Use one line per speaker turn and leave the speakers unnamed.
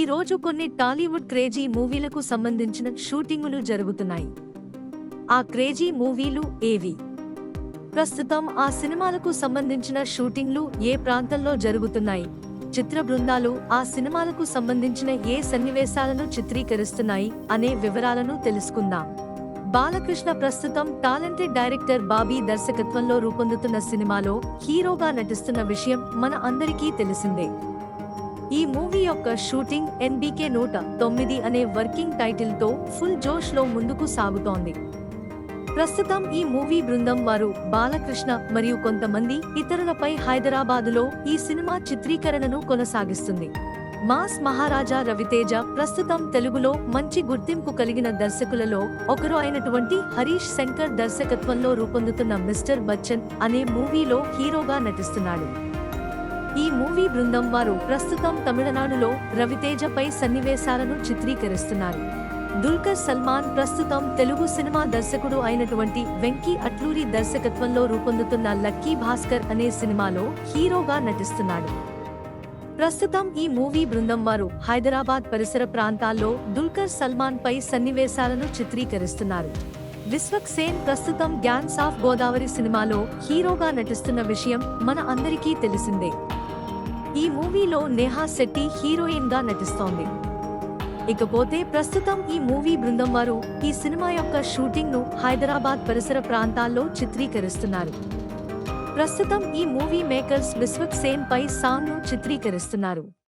ఈ రోజు కొన్ని టాలీవుడ్ క్రేజీ మూవీలకు సంబంధించిన షూటింగులు జరుగుతున్నాయి. ఆ క్రేజీ మూవీలు ఏవి? ప్రస్తుతం ఆ సినిమాలకు సంబంధించిన షూటింగ్లు ఏ ప్రాంతంలో జరుగుతున్నాయి? చిత్ర బృందాలు ఆ సినిమాలకు సంబంధించిన ఏ సన్నివేశాలను చిత్రీకరిస్తున్నాయి అనే వివరాలను తెలుసుకుందాం. బాలకృష్ణ ప్రస్తుతం టాలెంటెడ్ డైరెక్టర్ బాబీ దర్శకత్వంలో రూపొందుతున్న సినిమాలో హీరోగా నటిస్తున్న విషయం మన అందరికీ తెలిసిందే. ఈ మూవీ యొక్క షూటింగ్ ఎన్బీకే నూట తొమ్మిది అనే వర్కింగ్ టైటిల్తో ఫుల్ జోష్లో ముందుకు సాగుతోంది. ప్రస్తుతం ఈ మూవీ బృందం వారు బాలకృష్ణ మరియు కొంతమంది ఇతరులపై హైదరాబాదులో ఈ సినిమా చిత్రీకరణను కొనసాగిస్తుంది. మాస్ మహారాజా రవితేజ ప్రస్తుతం తెలుగులో మంచి గుర్తింపు కలిగిన దర్శకులలో ఒకరు అయినటువంటి హరీష్ శంకర్ దర్శకత్వంలో రూపొందుతున్న మిస్టర్ బచ్చన్ అనే మూవీలో హీరోగా నటిస్తున్నాడు. ఈ మూవీ బృందం వారు ప్రస్తుతం తమిళనాడులో రవితేజపై సన్నివేశాలను చిత్రీకరిస్తున్నారు. దుల్కర్ సల్మాన్ ప్రస్తుతం తెలుగు సినిమా దర్శకుడు అయినటువంటి వెంకీ అట్లూరి దర్శకత్వంలో రూపొందుతున్న లక్కీ భాస్కర్ అనే సినిమాలో హీరోగా నటిస్తున్నాడు. ప్రస్తుతం ఈ మూవీ బృందం వారు హైదరాబాద్ పరిసర ప్రాంతాల్లో దుల్కర్ సల్మాన్ పై సన్నివేశాలను చిత్రీకరిస్తున్నారు. విశ్వక్ సేన్ ప్రస్తుతం గ్యాంగ్స్ ఆఫ్ గోదావరి సినిమాలో హీరోగా నటిస్తున్న విషయం మన అందరికీ తెలిసిందే. ఈ మూవీలో నేహా శెట్టి హీరోయిన్గా నటిస్తోంది. ఇకపోతే ప్రస్తుతం ఈ మూవీ బృందం వారు ఈ సినిమా యొక్క షూటింగ్ను హైదరాబాద్ పరిసర ప్రాంతాల్లో చిత్రీకరిస్తున్నారు. ప్రస్తుతం ఈ మూవీ మేకర్స్ విశ్వక్ సేన్ పై సాంగ్ను చిత్రీకరిస్తున్నారు.